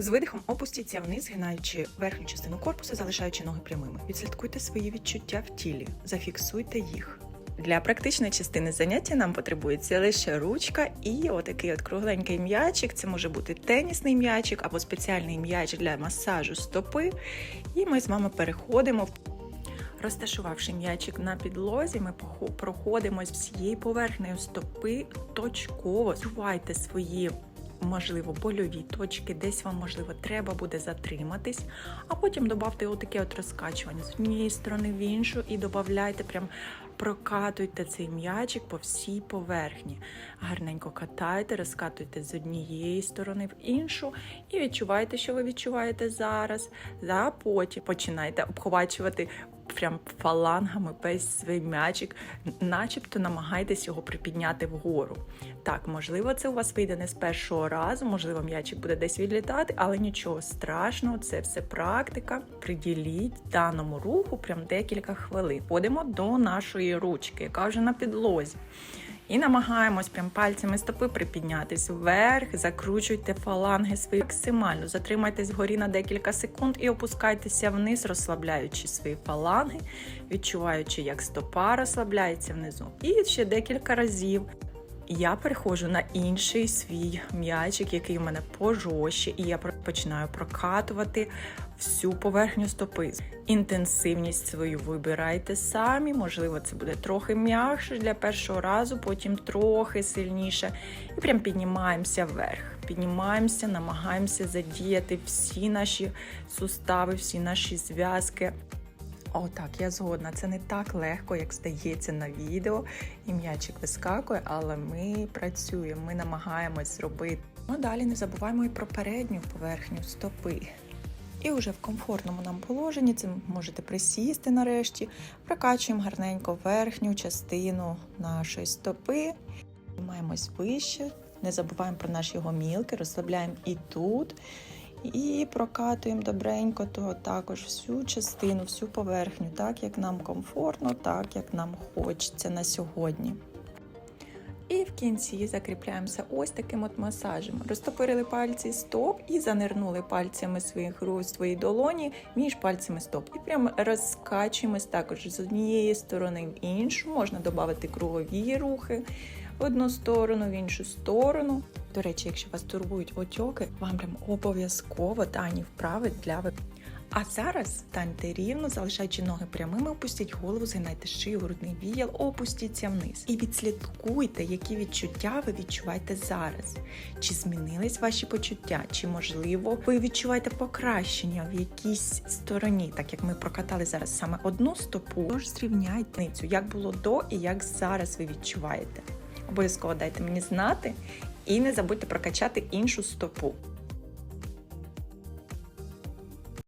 З видихом опустіться вниз, згинаючи верхню частину корпусу, залишаючи ноги прямими. Відслідкуйте свої відчуття в тілі, зафіксуйте їх. Для практичної частини заняття нам потребується лише ручка і отакий от кругленький м'ячик. Це може бути тенісний м'ячик або спеціальний м'яч для масажу стопи. І ми з вами переходимо Розташувавши м'ячик на підлозі, ми похо- проходимось всією поверхнею стопи точково. Чувайте свої, можливо, больові точки, десь вам, можливо, треба буде затриматись, а потім додавте отаке от розкачування з однієї сторони в іншу і додавайте прям. Прокатуйте цей м'ячик по всій поверхні. Гарненько катайте, розкатуйте з однієї сторони в іншу і відчувайте, що ви відчуваєте зараз. А потім починайте обхвачувати прям фалангами весь свій м'ячик, начебто намагайтесь його припідняти вгору. Так, можливо, це у вас вийде не з першого разу, можливо, м'ячик буде десь відлітати, але нічого страшного, це все практика. Приділіть даному руху прям декілька хвилин. Ходимо до нашої ручки, яка вже на підлозі. І намагаємось прям пальцями стопи припіднятись вверх, закручуйте фаланги свої максимально. Затримайтесь вгорі на декілька секунд і опускайтеся вниз, розслабляючи свої фаланги, відчуваючи, як стопа розслабляється внизу. І ще декілька разів. Я переходжу на інший свій м'ячик, який у мене пожорстче, і я починаю прокатувати всю поверхню стопи. Інтенсивність свою вибирайте самі. Можливо, це буде трохи м'якше для першого разу, потім трохи сильніше. І прям піднімаємося вверх. Піднімаємося, намагаємося задіяти всі наші сустави, всі наші зв'язки. О, так, я згодна. Це не так легко, як здається на відео. І м'ячик вискакує, але ми працюємо, ми намагаємось зробити. Ну далі не забуваємо і про передню поверхню стопи. І вже в комфортному нам положенні це можете присісти нарешті, прокачуємо гарненько верхню частину нашої стопи, піднімаємось вище, не забуваємо про наші гомілки, розслабляємо і тут. І прокатуємо добренько то також всю частину, всю поверхню, так як нам комфортно, так як нам хочеться на сьогодні. І в кінці закріпляємося ось таким от масажем. Розтопирили пальці стоп і занирнули пальцями своїх рук, свої долоні між пальцями стоп. І прямо розкачуємось також з однієї сторони в іншу. Можна додати кругові рухи в одну сторону, в іншу сторону. До речі, якщо вас турбують отьоки, вам прям обов'язково дані вправи для виконання. А зараз станьте рівно, залишаючи ноги прямими, опустіть голову, згинайте шию, грудний відділ, опустіться вниз. І відслідкуйте, які відчуття ви відчуваєте зараз. Чи змінились ваші почуття, чи можливо ви відчуваєте покращення в якійсь стороні, так як ми прокатали зараз саме одну стопу. Тож зрівняйте як було до і як зараз ви відчуваєте. Обов'язково дайте мені знати і не забудьте прокачати іншу стопу.